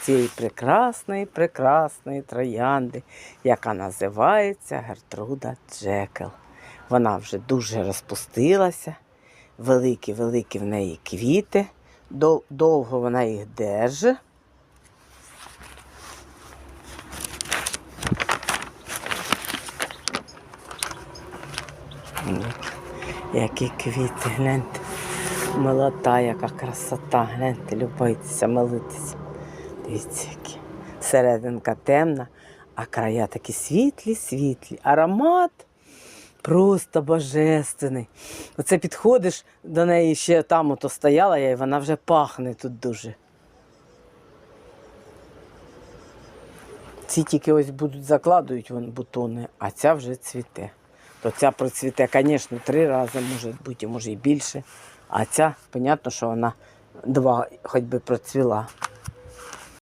цієї прекрасної, прекрасної троянди, яка називається Гертруда Джекел. Вона вже дуже розпустилася, великі-великі в неї квіти, довго вона їх держить. Які квіти, гляньте. Молота, яка красота. Гляньте, любуйтеся, молитеся. Дивіться, які. Серединка темна, а края такі світлі, світлі. Аромат просто божественний. Оце підходиш до неї ще там ото стояла я, і вона вже пахне тут дуже. Ці тільки ось будуть закладують вон бутони, а ця вже цвіте. То ця процвіте, звісно, три рази, може бути, може і більше. А ця, понятно, що вона два хоч би процвіла.